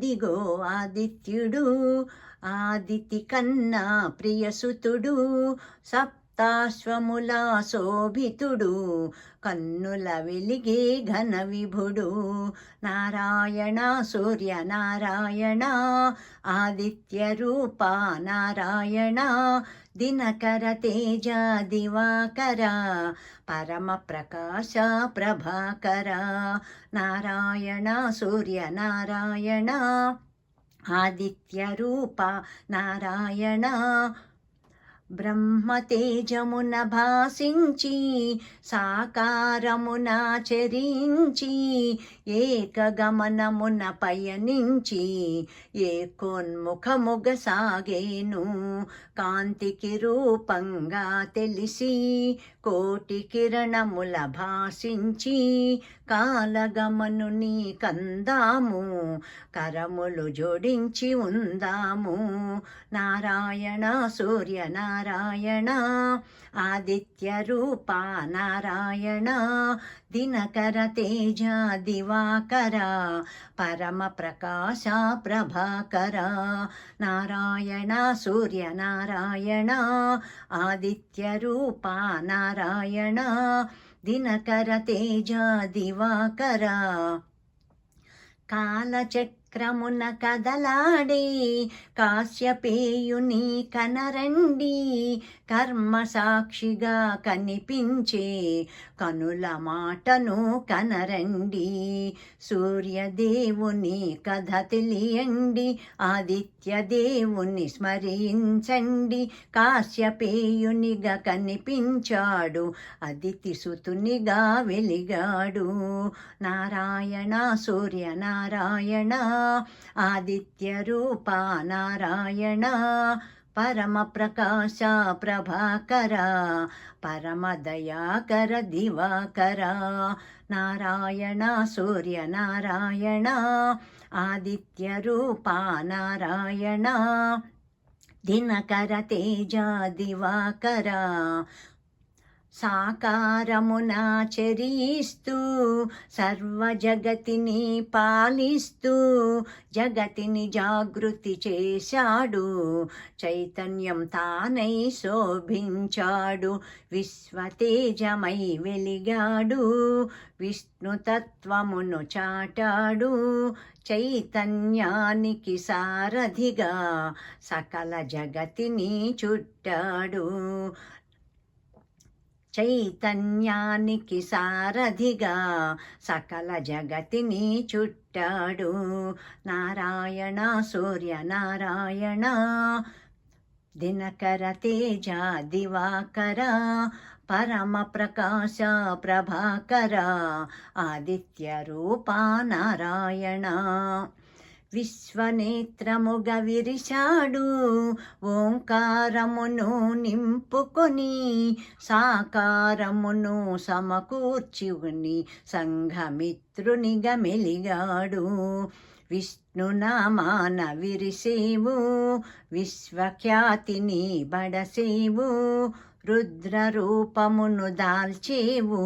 దిగో ఆదిత్యుడు ఆదితి కన్నా ప్రియసుతుడు సప్తాశ్వముల శోభితుడు కన్నుల వెలిగే ఘన విభుడు నారాయణ సూర్య నారాయణ ఆదిత్య రూప నారాయణ దినకర తేజ దివాకర పరమ ప్రకాశ ప్రభాకర నారాయణ సూర్య నారాయణ ఆదిత్య రూప నారాయణ బ్రహ్మతేజమున భాసించి సాకారమున చరించి ఏకగమనమున పయనించి ఏకోన్ముఖముగ సాగేను కాంతికి రూపంగా తెలిసి కోటి కిరణముల భాసించి కాలగమనుని కందాము కరములు జోడించి ఉందాము. నారాయణ సూర్యనారాయణ నారాయణ ఆదిత్య రూప నారాయణ దినకర తేజ దివాకర పరమ ప్రకాశ ప్రభాకర నారాయణ సూర్య నారాయణ ఆదిత్య రూప నారాయణ దినకర తేజ దివాకర. కాలచక్ర క్రమున కదలాడే కాశ్యపేయుని కనరండి కర్మ సాక్షిగా కనిపించే కనుల మాటను కనరండి. సూర్యదేవుని కథ తెలియండి ఆదిత్య దేవుని స్మరించండి. కాశ్యపేయునిగా కనిపించాడు అదితి సుతునిగా వెలిగాడు. నారాయణ సూర్య నారాయణ ఆదిత్య రూప నారాయణ పరమ ప్రకాశ ప్రభాకర పరమ దయాకర దివాకర నారాయణ సూర్య నారాయణ ఆదిత్య రూప నారాయణ సాకారమున చరిస్తూ సర్వ జగతిని పాలిస్తూ జగతిని జాగృతి చేశాడు చైతన్యం తానై శోభించాడు విశ్వతేజమై వెలిగాడు విష్ణుతత్వమును చాటాడు చైతన్యానికి సారథిగా సకల జగతిని చుట్టాడు. చైతన్యానికి సారథిగా సకల జగతిని చుట్టాడు. నారాయణ సూర్య నారాయణ దినకర తేజ దివాకర పరమ ప్రకాశ ప్రభాకర ఆదిత్య రూపా నారాయణ. విశ్వనేత్రముగ విరిశాడు ఓంకారమును నింపుకొని సాకారమును సమకూర్చివుని సంఘమిత్రునిగా మెలిగాడు. విష్ణునామాన విరిసేవు విశ్వఖ్యాతిని బడసేవు రుద్రరూపమును దాల్చేవు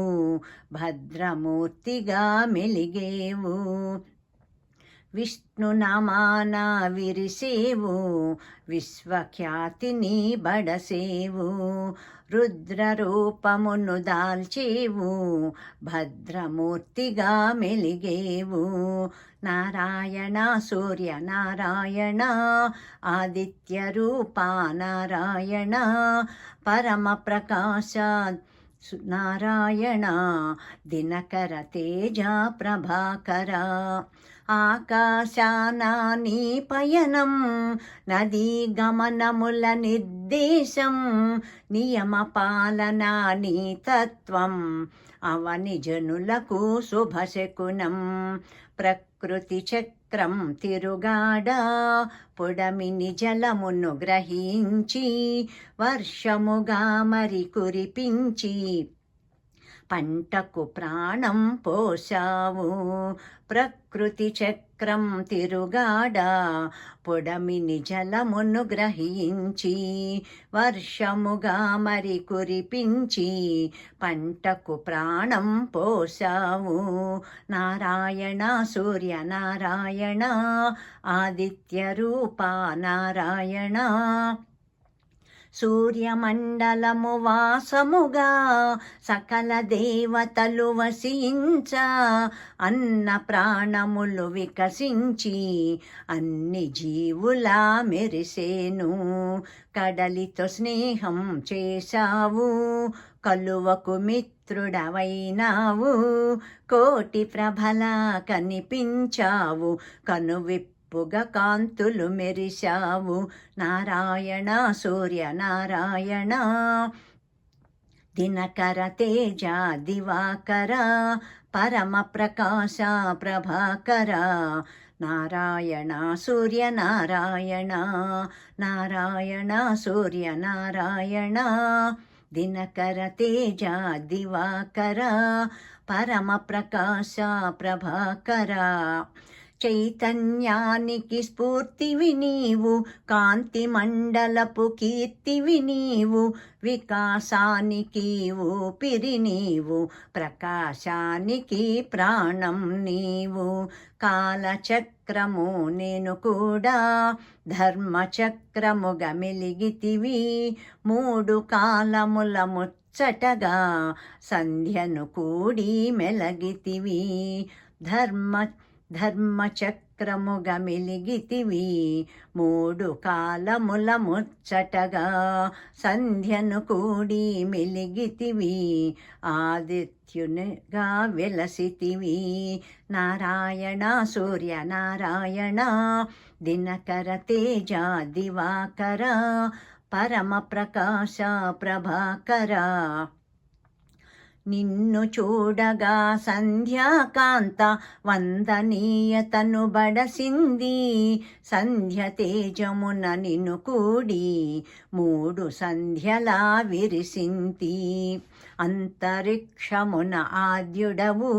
భద్రమూర్తిగా మెలిగేవు. విష్ణునామాన విరిసేవు విశ్వఖ్యాతిని బడసేవు రుద్ర రూపమును దాల్చేవు భద్రమూర్తిగా మెలిగేవు. నారాయణ సూర్య నారాయణ ఆదిత్య రూప నారాయణ పరమ ప్రకాశ నారాయణ దినకర తేజ ప్రభాకర. ఆకాశాన నీ పయనం నదీ గమనముల నిర్దేశం నియమ పాలన నీ తత్వం అవని జనులకు శుభశకునం ప్రకృతి చక్ర తిరుగాడ పొడమిని జలమును గ్రహించి వర్షముగా మరి కురిపించి పంటకు ప్రాణం పోశావు. ప్రకృతి చక్రం తిరుగాడా. పొడమిని జలమును గ్రహించి వర్షముగా మరి కురిపించి పంటకు ప్రాణం పోసావు నారాయణ సూర్య నారాయణ ఆదిత్య రూప నారాయణ. సూర్యమండలము వాసముగా సకల దేవతలు వసించ అన్న ప్రాణములు వికసించి అన్ని జీవులా మెరిసేను. కడలితో స్నేహం చేశావు కలువకు మిత్రుడవైనావు కోటి ప్రభలా కనిపించావు కనువిప్ప పుగ కాంతులు మెరిశావు. నారాయణ సూర్య నారాయణ. దినకర తేజ దివాకర. పరమ ప్రకాశ ప్రభాకర. నారాయణ సూర్య నారాయణ. నారాయణ సూర్య నారాయణ. దినకర తేజ దివాకర. పరమ ప్రకాశ ప్రభాకర. చైతన్యానికి స్ఫూర్తివి నీవు కాంతి మండలపు కీర్తివి నీవు వికాసానికి ఊపిరి నీవు ప్రకాశానికి ప్రాణం నీవు. కాలచక్రము నేను కూడా ధర్మచక్రము మెలిగితివి. మూడు కాలముల ముచ్చటగా సంధ్యను కూడి మెలగితివి. ధర్మ ధర్మచక్రముగ మిలిగితివి మూడు కాలముల ముచ్చటగా సంధ్యను కూడి మిలిగితివి. ఆదిత్యునిగా వెలసితివి. నారాయణ సూర్య నారాయణ దినకర తేజ దివాకర పరమ ప్రకాశ ప్రభాకర నిన్ను చూడగా సంధ్యాకాంత వందనీయతను బడసింది. సంధ్య తేజమున నిన్ను కూడి మూడు సంధ్యలా విరిసింది. అంతరిక్షమున ఆద్యుడవు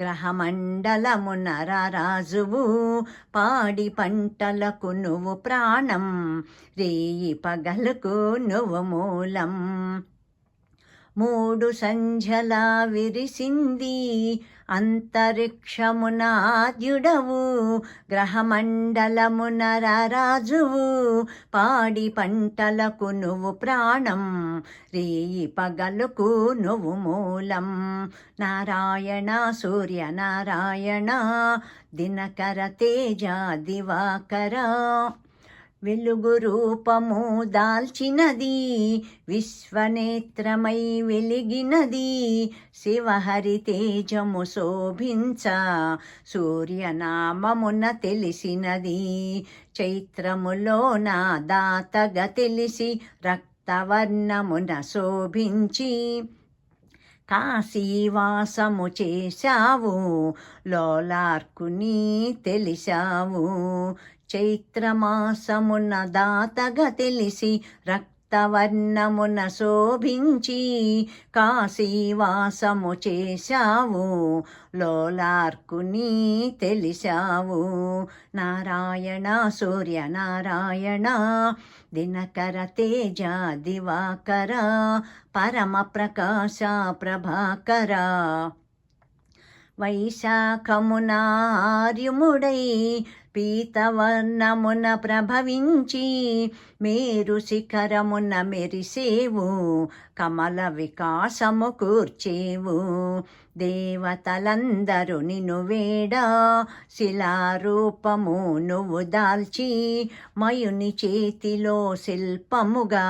గ్రహమండలమున రారాజువు పాడి పంటలకు నువ్వు ప్రాణం రేయి పగలకు నువ్వు మూలం. మూడు సంధ్యలా విరిసింది. అంతరిక్షమునాద్యుడవు గ్రహమండలమున రాజువు పాడి పంటలకు నువ్వు ప్రాణం రేయి పగలకు నువ్వు మూలం. నారాయణ సూర్య నారాయణ దినకర తేజ దివాకర. వెలుగు రూపము దాల్చినది విశ్వనేత్రమై వెలిగినది. శివహరి తేజము శోభించ సూర్యనామమున తెలిసినది. చైత్రములో నా దాతగా తెలిసి రక్తవర్ణమున శోభించి కాశీవాసము చేశావు లోలార్కుని తెలిసావు చైత్రమాసమున దాతగా తెలిసి రక్తవర్ణమున శోభించి కాశీవాసము చేశావు. లోలార్కుని తెలిసావు నారాయణ సూర్య నారాయణ దినకర తేజ దివాకర పరమ ప్రకాశ ప్రభాకర. వైశాఖమునార్యుముడై పీతవర్ణమున ప్రభవించి మీరు శిఖరమున మెరిసేవు కమల వికాసము కూర్చేవు. దేవతలందరూ నిను వేడ శిలారూపము నువ్వు దాల్చి మయుని చేతిలో శిల్పముగా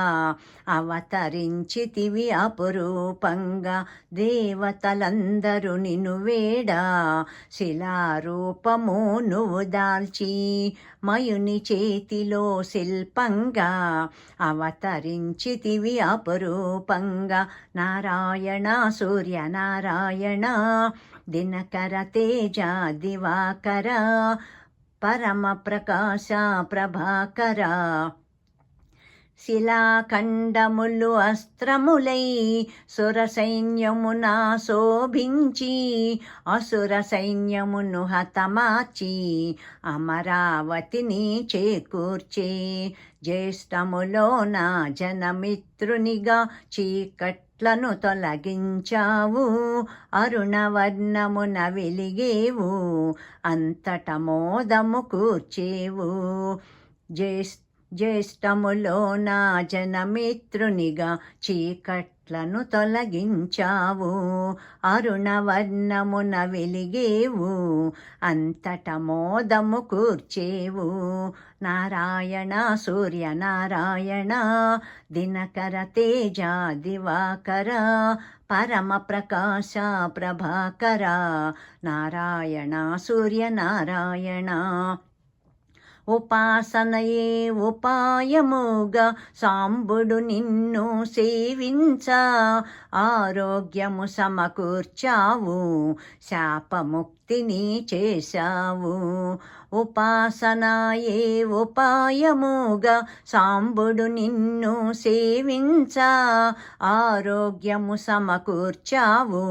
అవతరించితివి అపురూపంగా. దేవతలందరూ నిను వేడ శిలారూపము నువ్వు దాల్చి మయుని చేతిలో శిల్పంగా అవతరించితివి అపరూపంగా. నారాయణ సూర్య నారాయణ దినకర తేజ దివాకర పరమ ప్రకాశ ప్రభాకర. శిలాఖండములు అస్త్రములై సుర సైన్యమున శోభించి అసుర సైన్యమును హతమాచి అమరావతిని చేకూర్చే జ్యేష్టములోన జనమిత్రునిగా చీకట్లను తొలగించావు అరుణవర్ణమున వెలిగేవు అంతట మోదము కూర్చేవు. జ్యేష్ఠ జ్యేష్ఠములో నా జనమిత్రునిగా చీకట్లను తొలగించావు అరుణవర్ణమున వెలిగేవు అంతట మోదము కూర్చేవు. నారాయణ సూర్యనారాయణ దినకర తేజ దివాకర పరమ ప్రకాశ ప్రభాకర నారాయణ సూర్య నారాయణ ఉపాసనయే ఉపాయముగా సాంబుడు నిన్ను సేవించ. ఆరోగ్యము సమకూర్చావు శాపముక్తిని చేశావు. ఉపాసనాయే ఉపాయముగా సాంబుడు నిన్ను సేవించ. ఆరోగ్యము సమకూర్చావు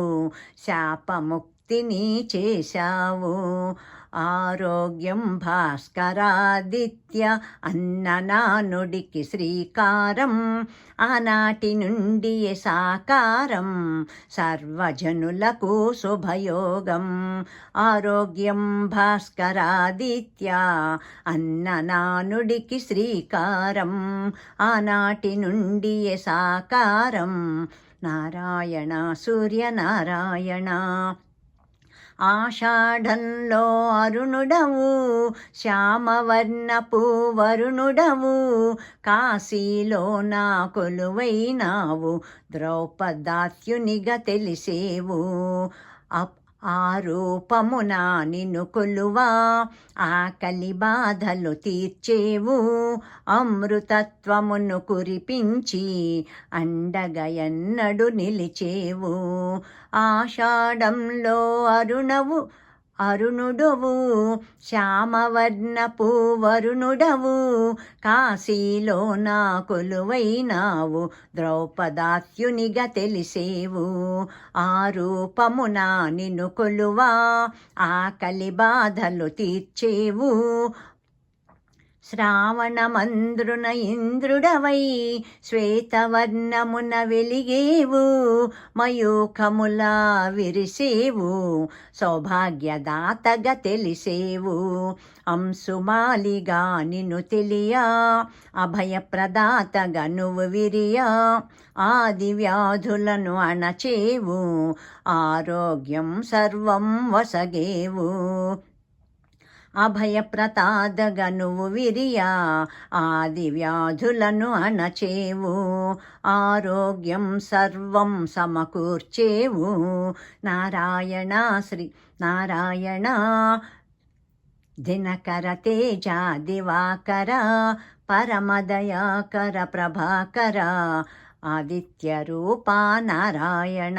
భక్తిని చేశావు. ఆరోగ్యం భాస్కరాదిత్య అన్ననానుడికి శ్రీకారం. ఆనాటి నుండి సాకారం. సర్వజనులకు శుభయోగం. ఆరోగ్యం భాస్కరాదిత్య అన్ననానుడికి శ్రీకారం. ఆనాటి నుండి సాకారం. నారాయణ సూర్యనారాయణ. ఆషాఢంలో అరుణుడవు శ్యామవర్ణపు వరుణుడవు కాశీలో నా కొలువైనావు ద్రౌపదాత్యునిగా తెలిసేవు. ఆ రూపమున నిన్ను కొలువా ఆకలి బాధలు తీర్చేవు అమృతత్వమును కురిపించి అండగయన్నడు నిలిచేవు. ఆషాఢంలో అరుణవు అరుణుడవు శ్యామవర్ణపు వరుణుడవు కాశీలో నా కొలువైనావు ద్రౌపదాత్యునిగా తెలిసేవు. ఆ రూపమున నిన్ను కొలువా ఆకలి బాధలు తీర్చేవు. శ్రావణమంద్రున ఇంద్రుడవై శ్వేతవర్ణమున వెలిగేవు మయూఖములా విరిసేవు సౌభాగ్యదాతగా తెలిసేవు. అంశుమాలిగా నిన్ను తెలియా అభయప్రదాతగా నువ్వు విరియా ఆది వ్యాధులను అణచేవు ఆరోగ్యం సర్వం వసగేవు. అభయప్రతాదగనువు విరియా ఆది వ్యాధులను అణచేవు ఆరోగ్యం సర్వం సమకూర్చేవు. నారాయణ శ్రీ నారాయణ దినకర తేజ దివాకర పరమదయాకర ప్రభాకర ఆదిత్య రూపా నారాయణ.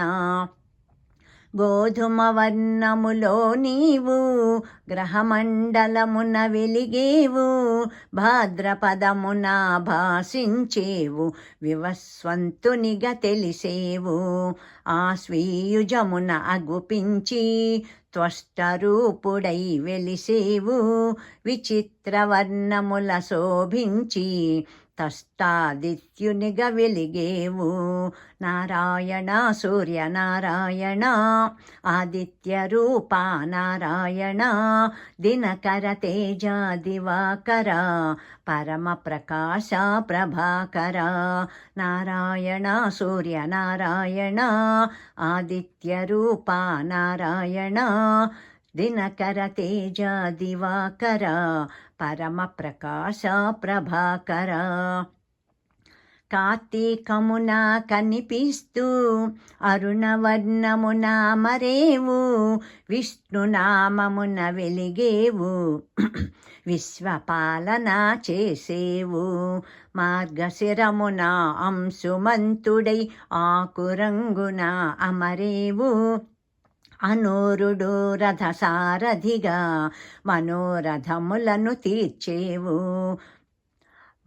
గోధుమ వర్ణములో నీవు గ్రహమండలమున వెలిగేవు భాద్రపదమున భాషించేవు వివస్వంతునిగా తెలిసేవు. ఆ స్వీయుజమున అగుపించి త్వష్టరూపుడై వెలిసేవు విచిత్రవర్ణముల శోభించి తష్టాదిత్యునిగా వెలిగేవు నారాయణ సూర్యనారాయణ ఆదిత్య రూప నారాయణ దినకర తేజ దివాకర పరమ ప్రకాశ ప్రభాకర నారాయణ సూర్యనారాయణ ఆదిత్య రూప నారాయణ దినకర తేజ దివాకర పరమ ప్రకాశ ప్రభాకర. కార్తీకమున కనిపిస్తూ అరుణవర్ణమున మరేవు? విష్ణునామమున వెలిగేవు? విశ్వపాలన చేసేవు? మార్గశిరమున అంశుమంతుడై ఆకురంగున అమరేవు? అనూరుడు రథసారథిగా మనోరథములను తీర్చేవు.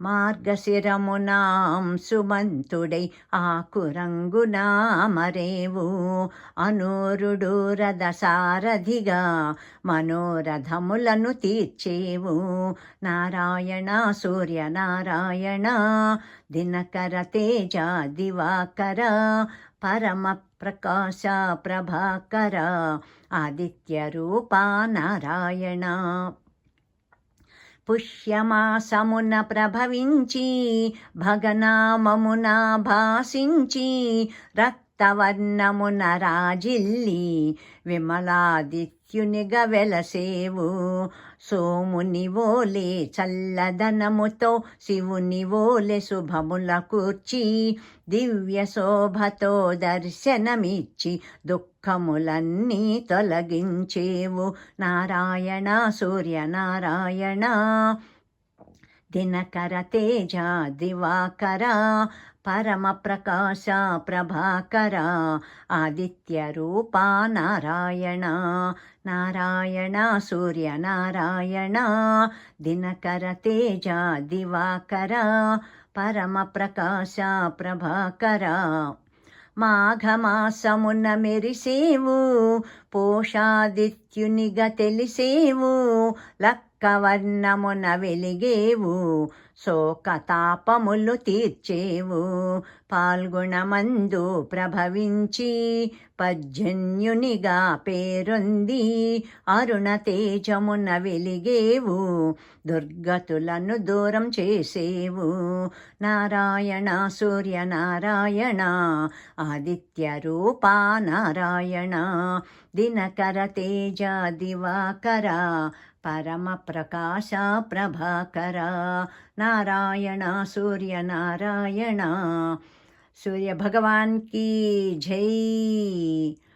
మార్గశిరమునాం సుమంతుడై ఆకురంగునామరేవు. అనూరుడు రథసారథిగా మనోరథములను తీర్చేవు. నారాయణ సూర్యనారాయణ దినకర తేజ దివాకర పరమ ప్రకాశ ప్రభాకర ఆదిత్య రూపా నారాయణ పుష్యమాసమున ప్రభవించి భగనామమున భాసించి రక్తవర్ణమున రాజిల్లి విమలాదిత్యునిగ వెలసేవు. సోముని ఓలే చల్లదనముతో శివుని ఓలె శుభముల కూర్చి దివ్య శోభతో దర్శనమిచ్చి దుఃఖములన్నీ తొలగించేవు. నారాయణ సూర్యనారాయణ దినకర తేజ దివాకర ప్రకాశ ప్రభాకర ఆదిత్య రూపా నారాయణ. నారాయణ సూర్యనారాయణ దినకర తేజ దివాకర పరమ ప్రకాశ ప్రభాకర. మాఘమాసమున మెరిసేవు పోషాదిత్యునిగా తెలిసేవు లక్కవర్ణమున వెలిగేవు శోకతాపములు తీర్చేవు. పాల్గొనమందు ప్రభవించి పర్జన్యునిగా పేరొంది. అరుణ తేజమున వెలిగేవు. దుర్గతులను దూరం చేసేవు. నారాయణ సూర్యనారాయణ ఆదిత్య రూపా నారాయణ దినకర తేజ దివాకర परम प्रकाश प्रभाकर। नारायण सूर्य नारायण सूर्य भगवान की जय।